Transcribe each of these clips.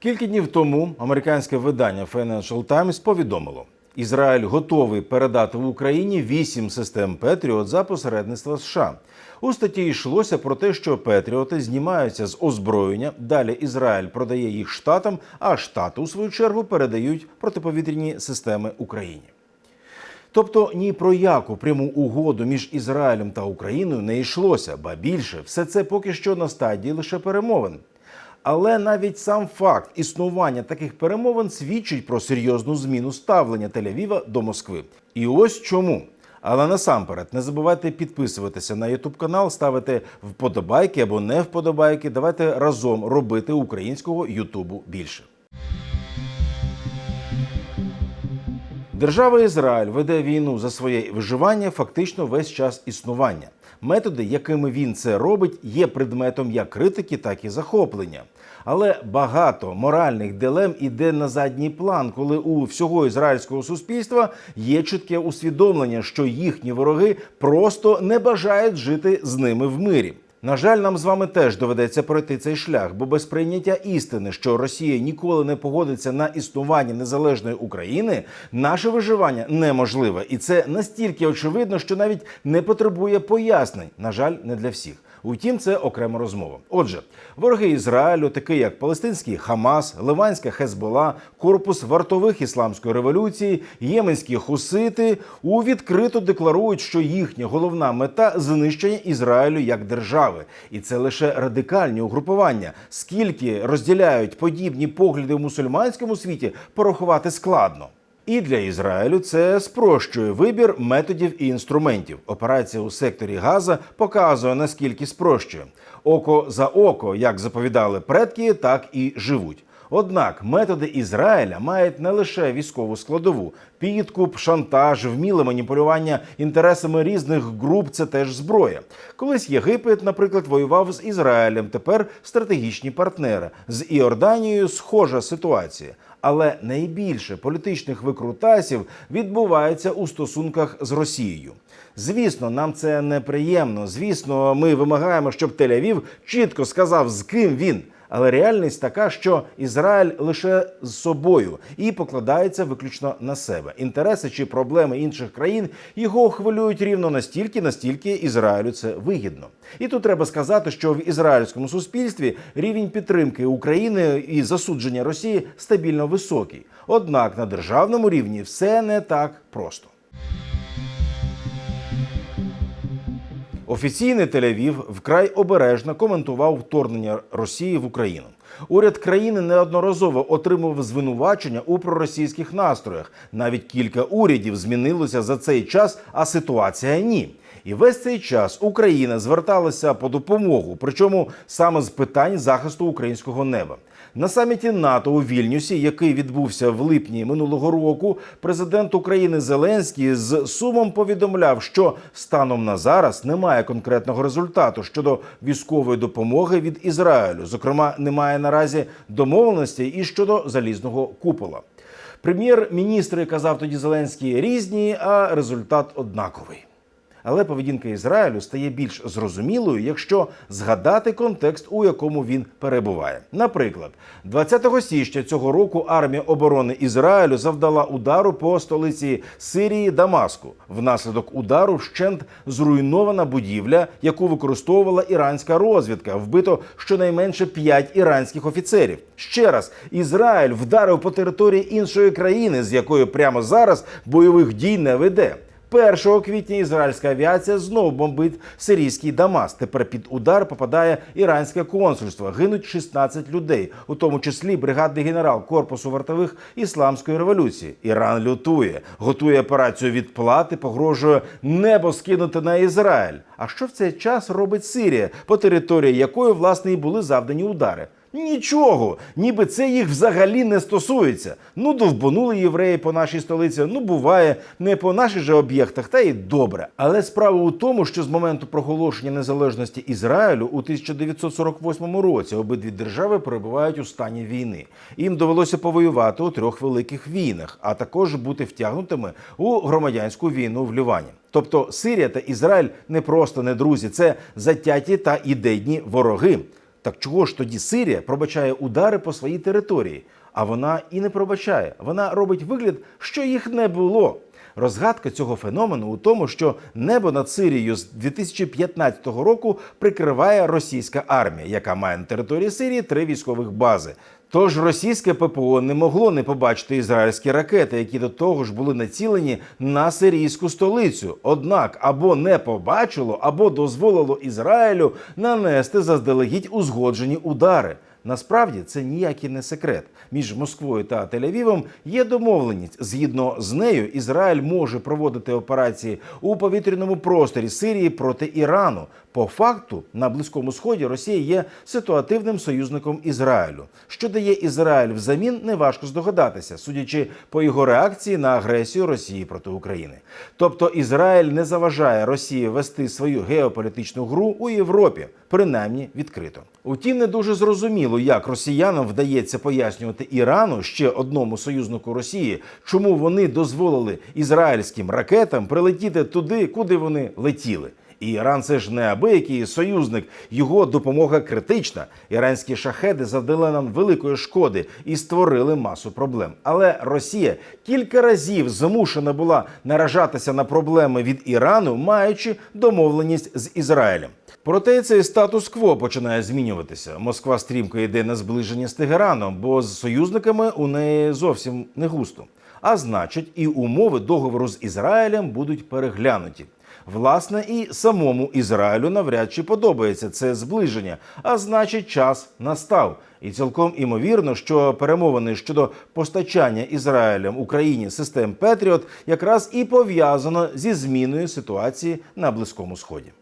Кілька днів тому американське видання Financial Times повідомило, Ізраїль готовий передати в Україні вісім систем Петріот за посередництва США. У статті йшлося про те, що Петріоти знімаються з озброєння. Далі Ізраїль продає їх штатам, а штати у свою чергу передають протиповітряні системи Україні. Тобто ні про яку пряму угоду між Ізраїлем та Україною не йшлося, ба більше, все це поки що на стадії лише перемовин. Але навіть сам факт існування таких перемовин свідчить про серйозну зміну ставлення Тель-Авіва до Москви. І ось чому. Але насамперед не забувайте підписуватися на Ютуб канал, ставити вподобайки або не вподобайки. Давайте разом робити українського Ютубу більше. Держава Ізраїль веде війну за своє виживання фактично весь час існування. Методи, якими він це робить, є предметом як критики, так і захоплення. Але багато моральних дилем іде на задній план, коли у всього ізраїльського суспільства є чітке усвідомлення, що їхні вороги просто не бажають жити з ними в мирі. На жаль, нам з вами теж доведеться пройти цей шлях, бо без прийняття істини, що Росія ніколи не погодиться на існування незалежної України, наше виживання неможливе, і це настільки очевидно, що навіть не потребує пояснень. На жаль, не для всіх. Утім, це окрема розмова. Отже, вороги Ізраїлю, такі як палестинський Хамас, Ливанська Хезбола, корпус вартових ісламської революції, єменські хусити у відкрито декларують, що їхня головна мета знищення Ізраїлю як держави, і це лише радикальні угрупування. Скільки розділяють подібні погляди в мусульманському світі, порахувати складно. І для Ізраїлю це спрощує вибір методів і інструментів. Операція у секторі Газа показує наскільки спрощує око за око, як заповідали предки, так і живуть. Однак методи Ізраїля мають не лише військову складову, підкуп, шантаж, вміле маніпулювання інтересами різних груп це теж зброя. Колись Єгипет, наприклад, воював з Ізраїлем. Тепер стратегічні партнери з Іорданією схожа ситуація. Але найбільше політичних викрутасів відбувається у стосунках з Росією. Звісно, нам це неприємно. Звісно, ми вимагаємо, щоб Тель-Авів чітко сказав, з ким він. Але реальність така, що Ізраїль лише з собою і покладається виключно на себе. Інтереси чи проблеми інших країн його хвилюють рівно настільки, настільки Ізраїлю це вигідно. І тут треба сказати, що в ізраїльському суспільстві рівень підтримки України і засудження Росії стабільно високий. Однак на державному рівні все не так просто. Офіційний Тель-Авів вкрай обережно коментував вторгнення Росії в Україну. Уряд країни неодноразово отримував звинувачення у проросійських настроях. Навіть кілька урядів змінилося за цей час, а ситуація ні. І весь цей час Україна зверталася по допомогу, причому саме з питань захисту українського неба. На саміті НАТО у Вільнюсі, який відбувся в липні минулого року, президент України Зеленський з сумом повідомляв, що станом на зараз немає конкретного результату щодо військової допомоги від Ізраїлю. Зокрема, немає наразі домовленостей і щодо залізного купола. Прем'єр-міністри казав тоді Зеленський різні, а результат однаковий. Але поведінка Ізраїлю стає більш зрозумілою, якщо згадати контекст, у якому він перебуває. Наприклад, 20 січня цього року армія оборони Ізраїлю завдала удару по столиці Сирії Дамаску. Внаслідок удару вщент зруйнована будівля, яку використовувала іранська розвідка. Вбито щонайменше 5 іранських офіцерів. Ще раз, Ізраїль вдарив по території іншої країни, з якою прямо зараз бойових дій не веде. 1 квітня ізраїльська авіація знову бомбить сирійський Дамас. Тепер під удар попадає іранське консульство. Гинуть 16 людей, у тому числі бригадний генерал корпусу вартових ісламської революції. Іран лютує, готує операцію відплати, погрожує небо скинути на Ізраїль. А що в цей час робить Сирія, по території якої власне і були завдані удари? Нічого, ніби це їх взагалі не стосується. Ну, довбанули євреї по нашій столиці. Ну, буває, не по наших же об'єктах, та й добре. Але справа у тому, що з моменту проголошення незалежності Ізраїлю у 1948 році обидві держави перебувають у стані війни. Їм довелося повоювати у трьох великих війнах, а також бути втягнутими у громадянську війну в Лівані. Тобто Сирія та Ізраїль не просто не друзі, це затяті та ідейні вороги. Так чого ж тоді Сирія пробачає удари по своїй території? А вона і не пробачає. Вона робить вигляд, що їх не було. Розгадка цього феномену у тому, що небо над Сирією з 2015 року прикриває російська армія, яка має на території Сирії три військових бази. Тож російське ППО не могло не побачити ізраїльські ракети, які до того ж були націлені на сирійську столицю. Однак або не побачило, або дозволило Ізраїлю нанести заздалегідь узгоджені удари. Насправді це ніякий не секрет. Між Москвою та Тель-Авівом є домовленість. Згідно з нею, Ізраїль може проводити операції у повітряному просторі Сирії проти Ірану. По факту на близькому сході Росія є ситуативним союзником Ізраїлю. Що дає Ізраїль взамін, неважко здогадатися, судячи по його реакції на агресію Росії проти України. Тобто Ізраїль не заважає Росії вести свою геополітичну гру у Європі, принаймні відкрито. Утім, не дуже зрозуміло, як росіянам вдається пояснювати Ірану ще одному союзнику Росії, чому вони дозволили ізраїльським ракетам прилетіти туди, куди вони летіли. І Іран це ж не абиякий союзник, його допомога критична. Іранські шахеди завдали нам великої шкоди і створили масу проблем. Але Росія кілька разів змушена була наражатися на проблеми від Ірану, маючи домовленість з Ізраїлем. Проте цей статус-кво починає змінюватися. Москва стрімко йде на зближення з Тегераном, бо з союзниками у неї зовсім не густо. А значить, і умови договору з Ізраїлем будуть переглянуті. Власне, і самому Ізраїлю навряд чи подобається це зближення, а значить, час настав. І цілком імовірно, що перемовини щодо постачання Ізраїлем Україні систем Петріот якраз і пов'язано зі зміною ситуації на Близькому Сході.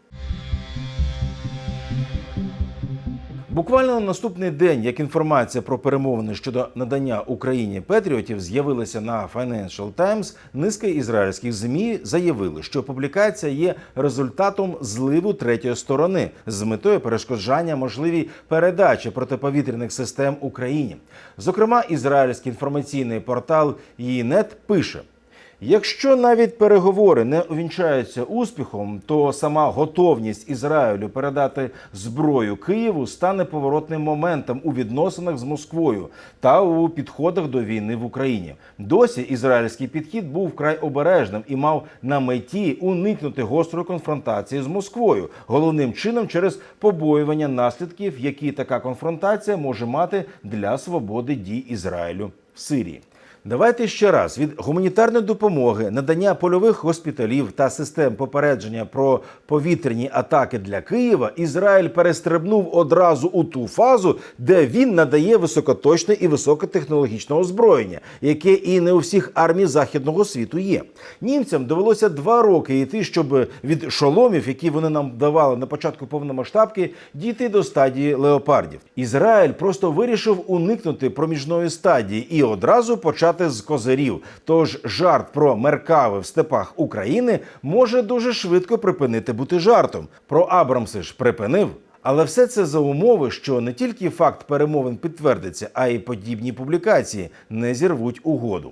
Буквально на наступний день, як інформація про перемовини щодо надання Україні Петріотів з'явилася на Financial Times, низка ізраїльських змі заявили, що публікація є результатом зливу третьої сторони з метою перешкоджання можливій передачі протиповітряних систем Україні. Зокрема, ізраїльський інформаційний портал ЄНЕТ пише. Якщо навіть переговори не увінчаються успіхом, то сама готовність Ізраїлю передати зброю Києву стане поворотним моментом у відносинах з Москвою та у підходах до війни в Україні. Досі ізраїльський підхід був вкрай обережним і мав на меті уникнути гострої конфронтації з Москвою, головним чином через побоювання наслідків, які така конфронтація може мати для свободи дій Ізраїлю в Сирії. Давайте ще раз від гуманітарної допомоги, надання польових госпіталів та систем попередження про повітряні атаки для Києва Ізраїль перестрибнув одразу у ту фазу, де він надає високоточне і високотехнологічне озброєння, яке і не у всіх армій західного світу є. Німцям довелося два роки йти, щоб від шоломів, які вони нам давали на початку повномасштабки, дійти до стадії леопардів. Ізраїль просто вирішив уникнути проміжної стадії і одразу почати з козирів. Тож жарт про меркави в степах України може дуже швидко припинити бути жартом. Про Абрамси ж припинив. Але все це за умови, що не тільки факт перемовин підтвердиться, а й подібні публікації не зірвуть угоду.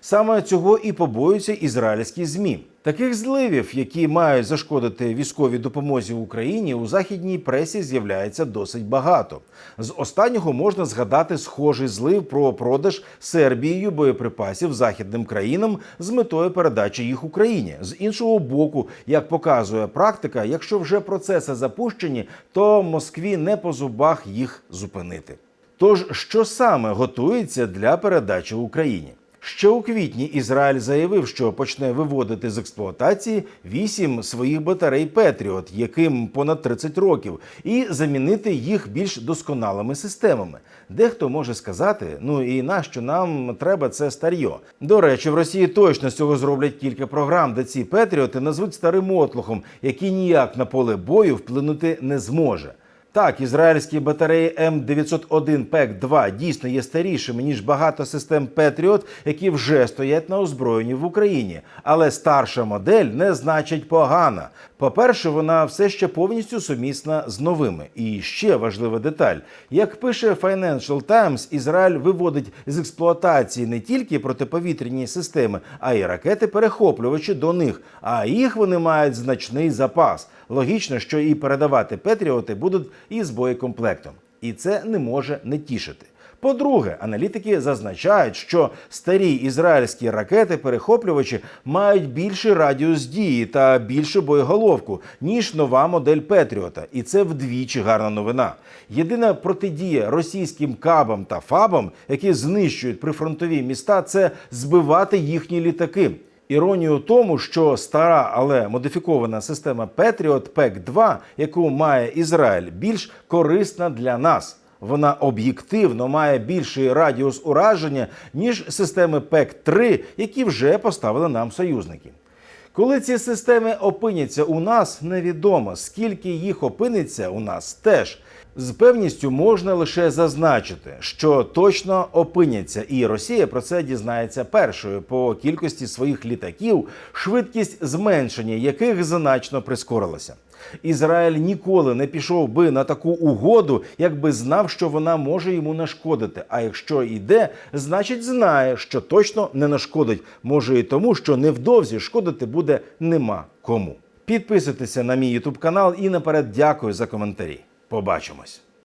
Саме цього і побоюються ізраїльські змі. Таких зливів, які мають зашкодити військовій допомозі Україні, у західній пресі з'являється досить багато. З останнього можна згадати схожий злив про продаж Сербією боєприпасів західним країнам з метою передачі їх Україні. З іншого боку, як показує практика, якщо вже процеси запущені, то Москві не по зубах їх зупинити. Тож, що саме готується для передачі Україні? Ще у квітні Ізраїль заявив, що почне виводити з експлуатації вісім своїх батарей Петріот, яким понад 30 років, і замінити їх більш досконалими системами. Дехто може сказати: ну і нащо нам треба це старьо. До речі, в Росії точно з цього зроблять кілька програм, де ці Петріоти назвуть старим мотлухом, який ніяк на поле бою вплинути не зможе. Так, ізраїльські батареї М901 пек 2 дійсно є старішими ніж багато систем Петріот, які вже стоять на озброєнні в Україні. Але старша модель не значить погана. По-перше, вона все ще повністю сумісна з новими. І ще важлива деталь: як пише Financial Times, Ізраїль виводить з експлуатації не тільки протиповітряні системи, а й ракети-перехоплювачі до них. А їх вони мають значний запас. Логічно, що і передавати Петріоти будуть із боєкомплектом. і це не може не тішити. По-друге, аналітики зазначають, що старі ізраїльські ракети-перехоплювачі мають більший радіус дії та більшу боєголовку, ніж нова модель Петріота, і це вдвічі гарна новина. Єдина протидія російським кабам та фабам, які знищують прифронтові міста, це збивати їхні літаки. Іронію тому, що стара, але модифікована система Patriot PEC-2, яку має Ізраїль, більш корисна для нас. Вона об'єктивно має більший радіус ураження, ніж системи ПЕК-3, які вже поставили нам союзники. Коли ці системи опиняться у нас, невідомо. Скільки їх опиниться у нас теж. З певністю можна лише зазначити, що точно опиняться, і Росія про це дізнається першою по кількості своїх літаків, швидкість зменшення яких значно прискорилася. Ізраїль ніколи не пішов би на таку угоду, якби знав, що вона може йому нашкодити. А якщо йде, значить знає, що точно не нашкодить. Може і тому, що невдовзі шкодити буде нема кому. Підписуйтеся на мій ютуб канал і наперед дякую за коментарі. Побачимось.